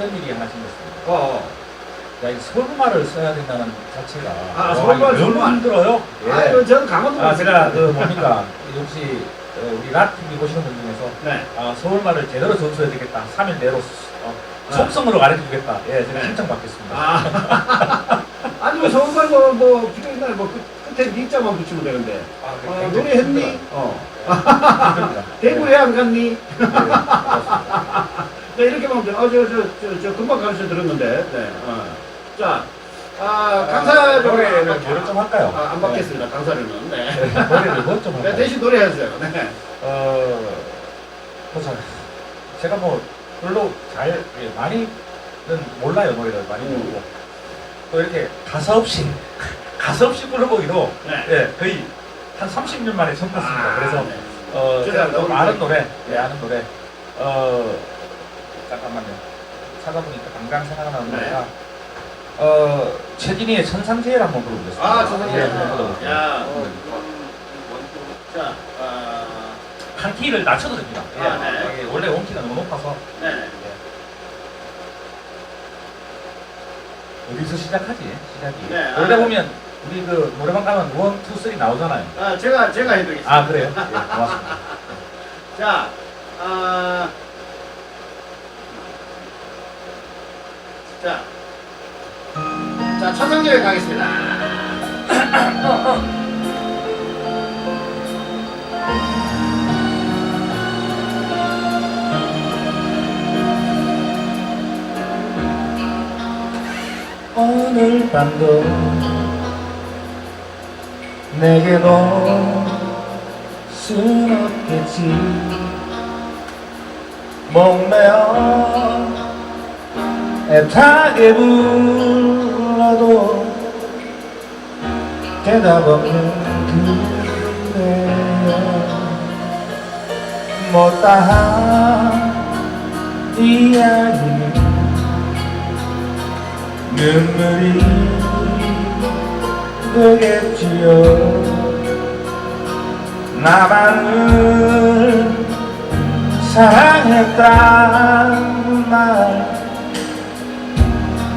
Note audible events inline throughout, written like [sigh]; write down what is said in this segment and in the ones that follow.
이런 일이 하나 생겼습니다. 어, 어. 야, 이 서울말을 써야 된다는 자체가 아, 이거 너무. 힘들어요. 예. 아유, 저는 강원도 아, 제가 그 뭡니까 혹시 어, 우리 라TV 보시는 분 중에서 네. 아, 서울말을 제대로 전수해 주겠다. 3일 내로 어, 네. 속성으로 가르쳐 주겠다. 예, 제가 네. 신청 받겠습니다. 아. [laughs] 아니, 뭐, 서울말 뭐, 뭐, 있나, 뭐, 끝- 끝에 니자만 붙이면 되는데. 아, 어, 굉장히 노래했니? 힘들어요. 어. 힘듭니다. 대구에 안 갔니? 네, 네. 네, 이렇게 보면 돼. 어, 저, 저, 저, 저, 금방 가르쳐 들었는데. 네. 어. 자, 아, 강사 노래를 뭐를 좀 할까요? 아, 안 받겠습니다. 강사료는. 네. 네, 노래를 뭐좀 네, 할까요? 대신 노래하세요. 네. 어, 보자. 제가 뭐 별로 잘 예, 많이는 몰라요 노래를 많이 음. 모르고 또 이렇게 가사 없이 [laughs] 가사 없이 불러보기도 네. 예, 거의 한 30년 만에 처음 봤습니다. 그래서 네. 어, 제가 오늘 아는 그- 노래, 네. 예, 아는 노래. 어, 잠깐만요. 찾아보니까 당장 생각나는 네. 노래가 어, 최진희의 천상제일 한번 불러보겠습니다. 아, 천상제일. 예, 한번 불러보겠습니다. 야, 음. 자, 아, 한 키를 낮춰도 됩니다. 예, 아, 네. 이게 원래 원키가 너무 높아서 네. 어디서 시작하지? 시작이. 네, 원래 아. 보면 우리 그 노래방 가면 원, 투, 쓰리 나오잖아요. 아, 제가, 제가 해드리겠습니다. 아 그래요? 예, 고맙습니다. [laughs] 자, 아, 자, 자, 천상교회 가겠습니다. [laughs] 오늘 밤도 내게도 순 없겠지 목매어 애타게 불러도 대답 없는 그대여. 못다한 이야기는 눈물이 되겠지요. 나만을 사랑했다는 말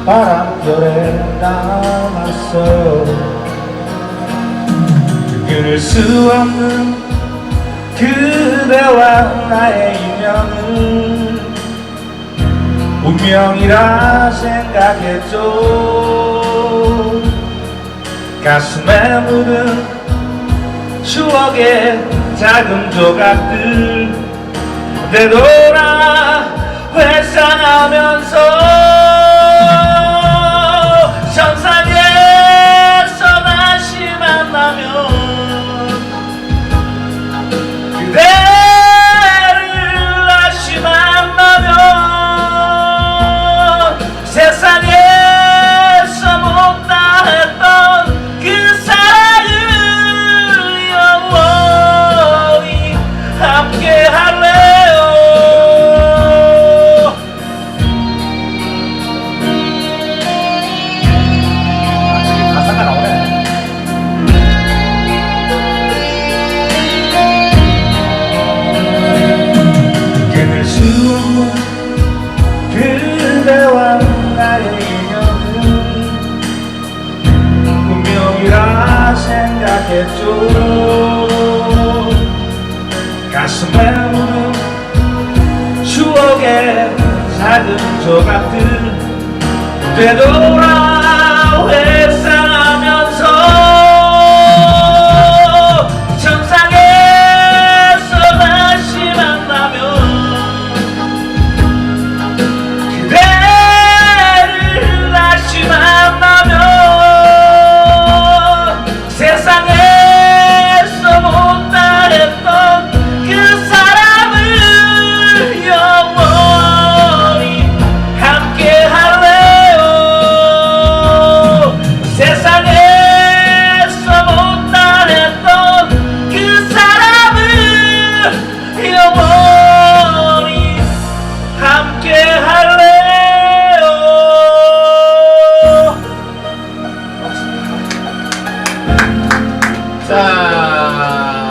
바람결에 남았어. 끊을 수 없는 그대와 나의 인연은 운명이라 생각했죠. 가슴에 묻은 추억의 작은 조각들 되돌아 회상하면서 생각했죠. 가슴에 묻은 추억의 작은 조각들 되돌아